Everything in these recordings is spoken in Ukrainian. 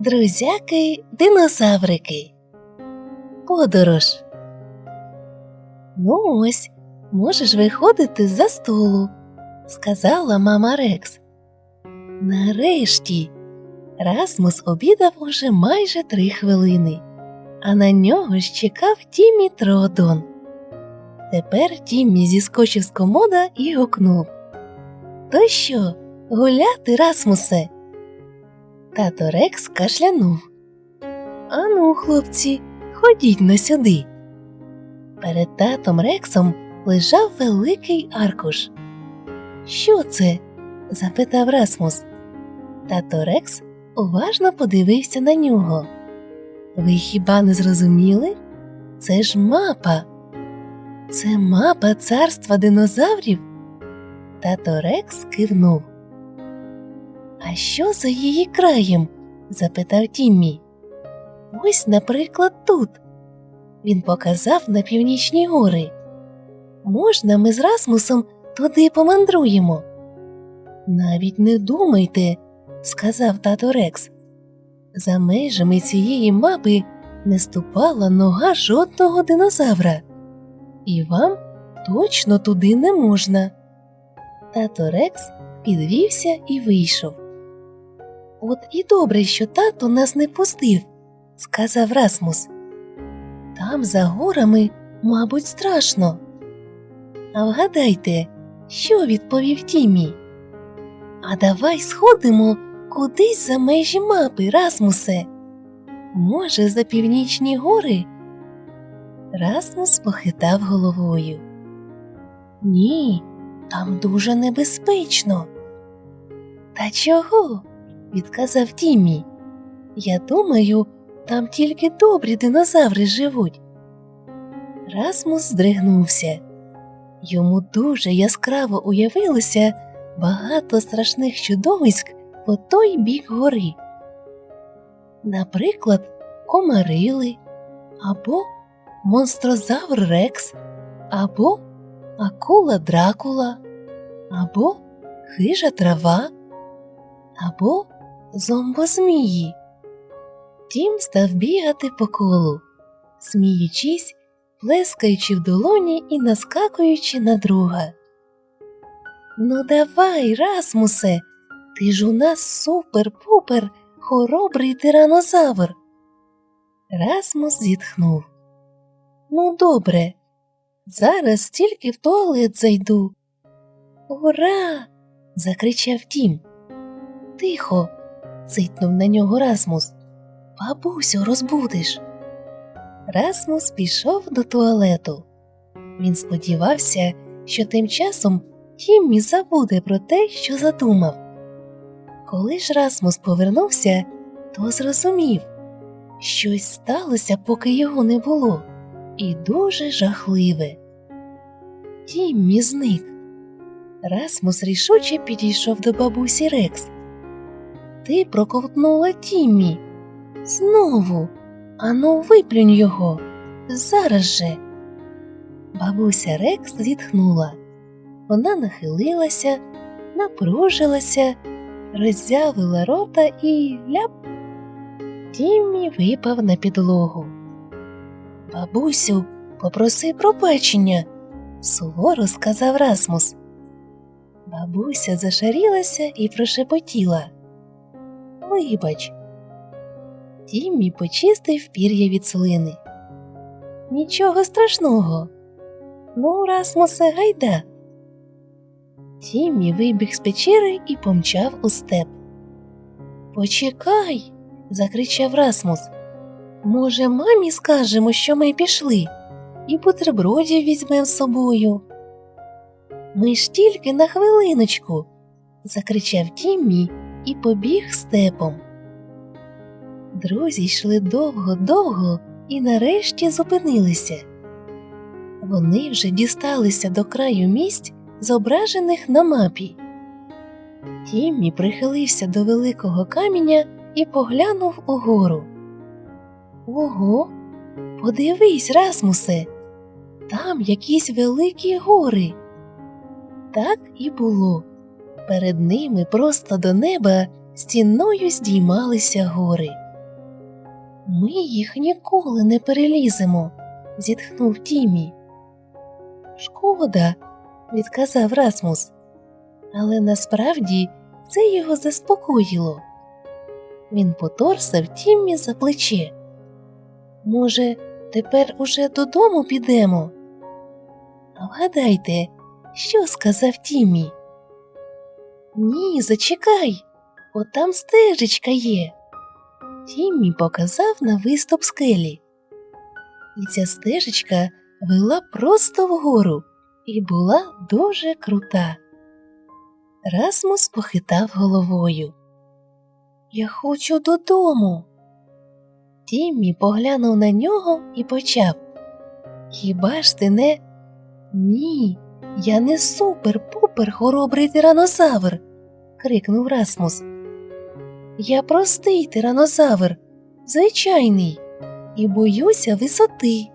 Друзяки динозаврики. Подорож. Ну ось, можеш виходити за столу, сказала мама Рекс. Нарешті Расмус обідав уже майже три хвилини, а на нього ж чекав Тіммі Тродон. Тепер Тіммі зіскочив з комода і гукнув То що, гуляти, Расмусе? Тато Рекс кашлянув. Ану, хлопці, ходіть на сюди. Перед татом Рексом лежав великий аркуш. Що це? запитав Расмус. Тато Рекс уважно подивився на нього. Ви хіба не зрозуміли? Це ж мапа. Це мапа царства динозаврів? Тато Рекс кивнув. А що за її краєм? запитав Тіммі. Ось, наприклад, тут. Він показав на північні гори. Можна ми з Расмусом туди помандруємо? Навіть не думайте, сказав тато Рекс. За межами цієї мапи не ступала нога жодного динозавра, і вам точно туди не можна. Тато Рекс підвівся і вийшов. От і добре, що тато нас не пустив, сказав Расмус. Там за горами, мабуть, страшно. А вгадайте, що відповів Тімі? А давай сходимо кудись за межі мапи, Расмусе. Може, за північні гори? Расмус похитав головою. Ні, там дуже небезпечно. Та чого? Відказав Тімі. Я думаю, там тільки добрі динозаври живуть. Расмус здригнувся. Йому дуже яскраво уявилося багато страшних чудовиськ по той бік гори. Наприклад, комарили, або монстрозавр Рекс, або акула Дракула, або хижа трава, або зомбозмії. Тім став бігати по колу, сміючись, плескаючи в долоні і наскакуючи на друга. Ну, давай, Расмусе, ти ж у нас супер-пупер хоробрий тиранозавр. Расмус зітхнув. Ну, добре, зараз тільки в туалет зайду. Ура! закричав Тім. Тихо, цитнув на нього Расмус. Бабусю, розбудиш. Расмус пішов до туалету. Він сподівався, що тим часом Тіммі забуде про те, що задумав. Коли ж Расмус повернувся, то зрозумів, щось сталося, поки його не було, і дуже жахливе. Тіммі зник. Расмус рішуче підійшов до бабусі Рекс. Ти проковтнула Тіммі. Знову. Ану, виплюнь його. Зараз же. Бабуся Рекс зітхнула. Вона нахилилася, напружилася, роззявила рота і ляп. Тіммі випав на підлогу. Бабусю, попроси пробачення, суворо сказав Расмус. Бабуся зашарілася і прошепотіла. Вибач. Тіммі почистив пір'я від слини. Нічого страшного. Ну, Расмусе, гайда. Тіммі вибіг з печери і помчав у степ. Почекай. закричав Расмус. Може, мамі скажемо, що ми пішли, і бутербродів візьмем з собою. Ми ж тільки на хвилиночку, закричав Тіммі і побіг степом. Друзі йшли довго-довго і нарешті зупинилися. Вони вже дісталися до краю місць, зображених на мапі. Тіммі прихилився до великого каменя і поглянув угору. Ого, подивись, Расмусе, там якісь великі гори. Так і було. Перед ними просто до неба стіною здіймалися гори. Ми їх ніколи не переліземо, зітхнув Тімі. Шкода, відказав Расмус, але насправді це його заспокоїло. Він поторсав Тіммі за плече. Може, тепер уже додому підемо? Вгадайте, що сказав Тіммі? Ні, зачекай, от там стежечка є. Тіммі показав на виступ скелі. І ця стежечка вела просто вгору і була дуже крута. Расмус похитав головою. Я хочу додому. Тіммі поглянув на нього і почав. Хіба ж ти не? Ні, я не супер-пупер хоробрий тиранозавр. Крикнув Расмус. Я простий тиранозавр, звичайний, і боюся висоти.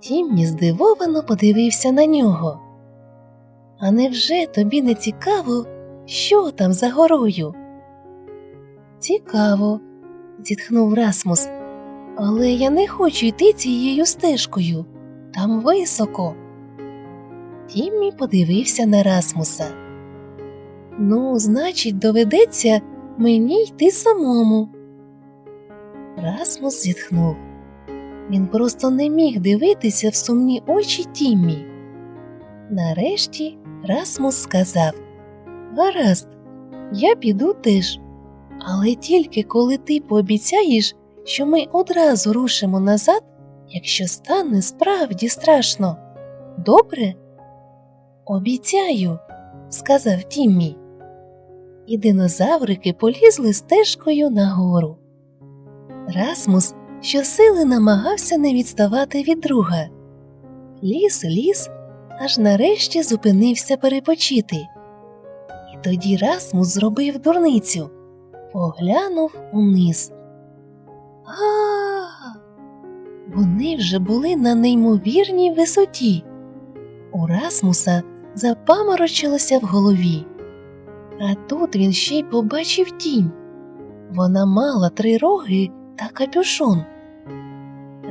Тіммі здивовано подивився на нього. А невже тобі не цікаво, що там за горою? Цікаво, зітхнув Расмус, але я не хочу йти цією стежкою. Там високо. Тіммі подивився на Расмуса. Ну, значить, доведеться мені йти самому. Расмус зітхнув. Він просто не міг дивитися в сумні очі Тіммі. Нарешті Расмус сказав Гаразд, я піду теж, але тільки коли ти пообіцяєш, що ми одразу рушимо назад, якщо стане справді страшно. Добре? Обіцяю, сказав Тіммі. І динозаврики полізли стежкою нагору. Расмус щосили намагався не відставати від друга. Ліс, ліс, аж нарешті зупинився перепочити. І тоді Расмус зробив дурницю, поглянув униз. А, вони вже були на неймовірній висоті. У Расмуса запаморочилося в голові. А тут він ще й побачив тінь. Вона мала три роги та капюшон.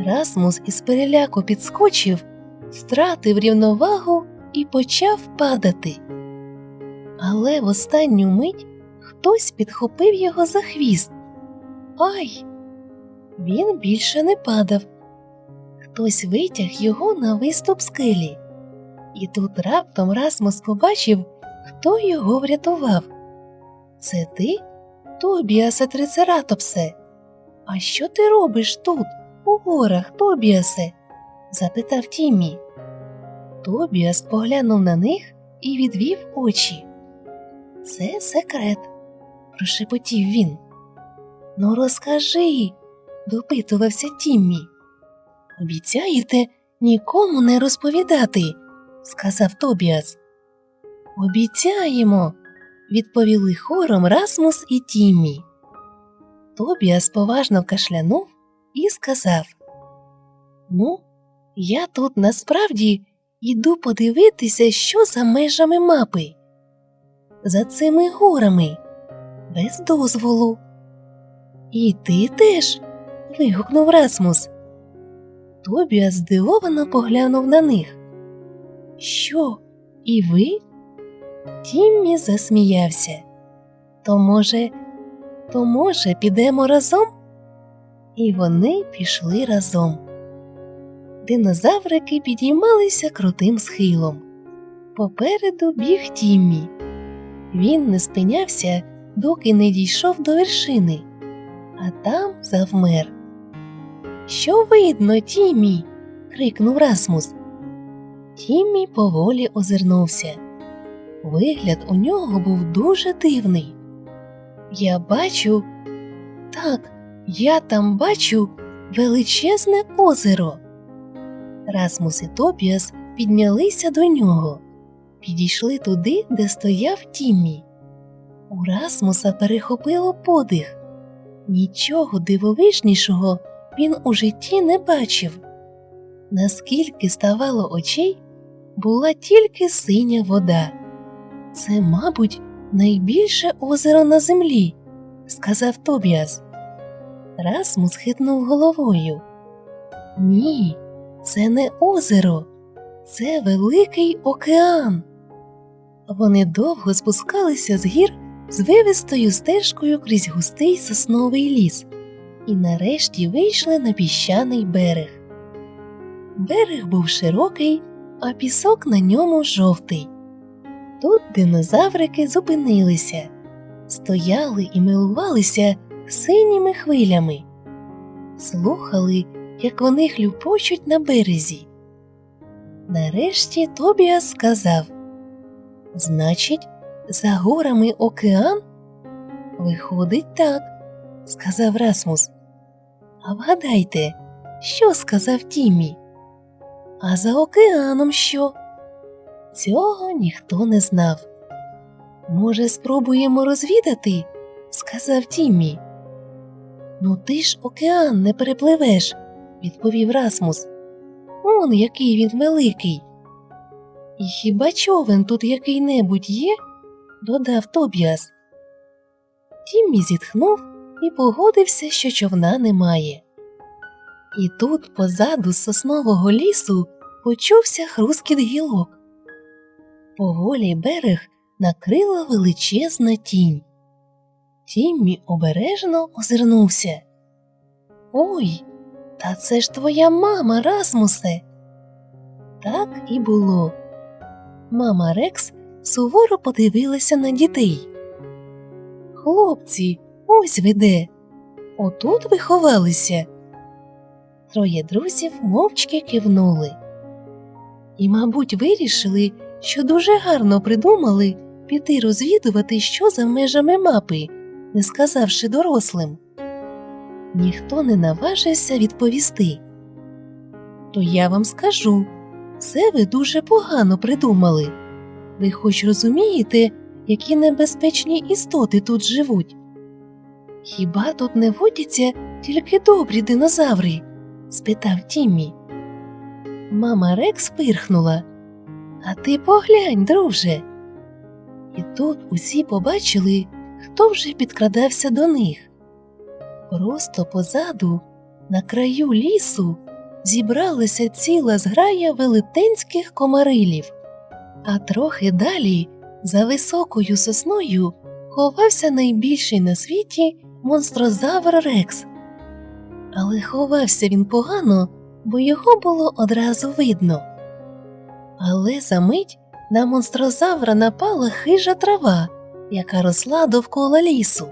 Расмус із переляку підскочив, втратив рівновагу і почав падати. Але в останню мить хтось підхопив його за хвіст. Ай! Він більше не падав. Хтось витяг його на виступ скелі. І тут раптом Расмус побачив, хто його врятував. Це ти, Тобіасе Трицератопсе? А що ти робиш тут, у горах, Тобіасе? запитав Тіммі. Тобіас поглянув на них і відвів очі. Це секрет, прошепотів він. Ну, розкажи, допитувався Тіммі. Обіцяєте нікому не розповідати, сказав Тобіас. Обіцяємо, відповіли хором Расмус і Тіммі. Тобіас поважно кашлянув і сказав Ну, я тут насправді йду подивитися, що за межами мапи. За цими горами, без дозволу. І ти теж. вигукнув Расмус. Тобіас здивовано поглянув на них. Що, і ви? Тіммі засміявся. То, може, то, може, підемо разом? І вони пішли разом. Динозаврики підіймалися крутим схилом. Попереду біг Тіммі. Він не спинявся, доки не дійшов до вершини, а там завмер. Що видно, Тіммі? крикнув Расмус. Тіммі поволі озирнувся. Вигляд у нього був дуже дивний. Я бачу, так, я там бачу величезне озеро. Расмус і Тобіас піднялися до нього, підійшли туди, де стояв Тіммі. У Расмуса перехопило подих. Нічого дивовижнішого він у житті не бачив. Наскільки ставало очей, була тільки синя вода. Це, мабуть, найбільше озеро на землі, сказав Тобіас. Расмус хитнув головою. Ні, це не озеро, це великий океан. Вони довго спускалися з гір звивистою стежкою крізь густий сосновий ліс і нарешті вийшли на піщаний берег. Берег був широкий, а пісок на ньому жовтий. Тут динозаврики зупинилися, стояли і милувалися синіми хвилями, слухали, як вони хлюпочуть на березі. Нарешті Тобіас сказав Значить, за горами океан? Виходить так, сказав Расмус. А вгадайте, що сказав Тіммі? А за океаном що? Цього ніхто не знав. Може, спробуємо розвідати? сказав Тіммі. Ну ти ж океан не перепливеш, відповів Расмус. Он який він великий. І хіба човен тут який небудь є? додав Тобіас. Тіммі зітхнув і погодився, що човна немає. І тут позаду з соснового лісу почувся хрускіт гілок. Поволі берег накрила величезна тінь. Тіммі обережно озирнувся. Ой, та це ж твоя мама, Расмусе. Так і було. Мама Рекс суворо подивилася на дітей. Хлопці, ось ви де. Отут ви ховалися. Троє друзів мовчки кивнули. І, мабуть, вирішили, що дуже гарно придумали піти розвідувати, що за межами мапи, не сказавши дорослим. Ніхто не наважився відповісти. То я вам скажу, це ви дуже погано придумали. Ви хоч розумієте, які небезпечні істоти тут живуть? Хіба тут не водяться тільки добрі динозаври? спитав Тіммі. Мама Рекс пирхнула. А ти поглянь, друже. І тут усі побачили, хто вже підкрадався до них. Просто позаду, на краю лісу, зібралася ціла зграя велетенських комарилів, а трохи далі, за високою сосною, ховався найбільший на світі монстрозавр Рекс. Але ховався він погано, бо його було одразу видно. Але за мить на монстрозавра напала хижа трава, яка росла довкола лісу.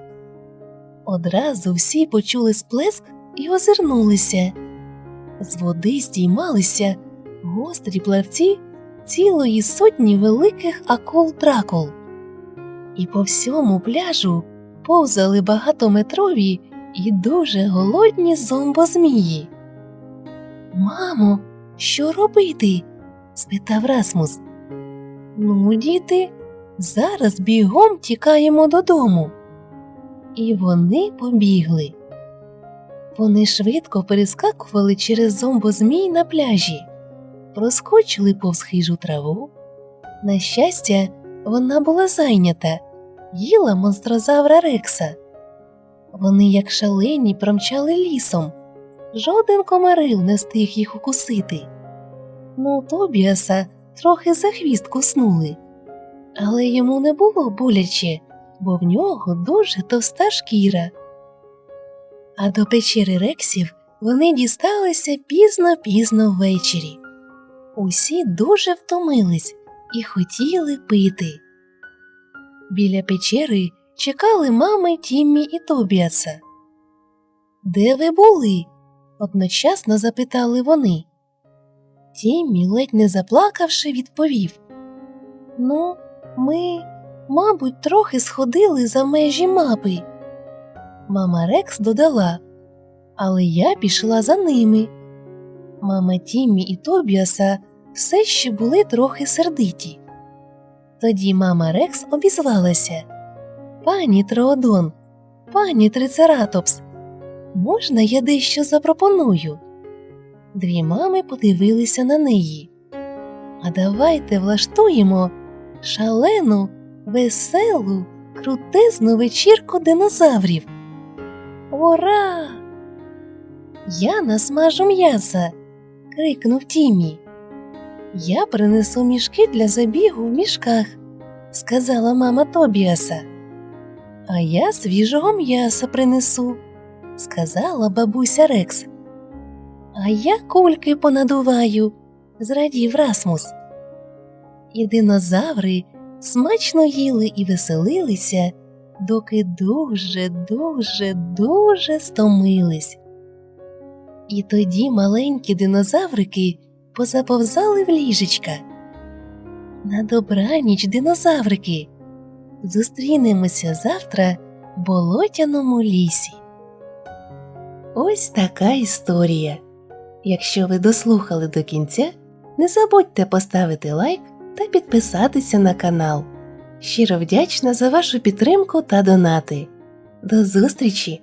Одразу всі почули сплеск і озирнулися. З води здіймалися гострі плавці цілої сотні великих акул дракул. І по всьому пляжу повзали багатометрові і дуже голодні зомбозмії. Мамо, що робити? Спитав Расмус. Ну, діти, зараз бігом тікаємо додому. І вони побігли. Вони швидко перескакували через зомбозмій на пляжі, проскочили повз хижу траву. На щастя, вона була зайнята, їла монстрозавра Рекса. Вони, як шалені, промчали лісом. Жоден комарил не встиг їх укусити. Ну, Тобіаса трохи за хвіст куснули, але йому не було боляче, бо в нього дуже товста шкіра. А до печери рексів вони дісталися пізно-пізно ввечері. Усі дуже втомились і хотіли пити. Біля печери чекали мами Тіммі і Тобіаса. Де ви були? одночасно запитали вони. Тіммі, ледь не заплакавши, відповів Ну, ми, мабуть, трохи сходили за межі мапи. Мама Рекс додала, але я пішла за ними. Мама Тіммі і Тобіаса все ще були трохи сердиті. Тоді мама Рекс обізвалася Пані Троодон, пані Трицератопс, можна я дещо запропоную? Дві мами подивилися на неї. А давайте влаштуємо шалену, веселу, крутезну вечірку динозаврів. Ура! Я насмажу м'яса. крикнув Тімі. Я принесу мішки для забігу в мішках, сказала мама Тобіаса. А я свіжого м'яса принесу, сказала бабуся Рекс. А я кульки понадуваю, зрадів Расмус. І динозаври смачно їли і веселилися, доки дуже, дуже, дуже стомились. І тоді маленькі динозаврики позаповзали в ліжечка. На добраніч, динозаврики. Зустрінемося завтра в болотяному лісі. Ось така історія. Якщо ви дослухали до кінця, не забудьте поставити лайк та підписатися на канал. Щиро вдячна за вашу підтримку та донати. До зустрічі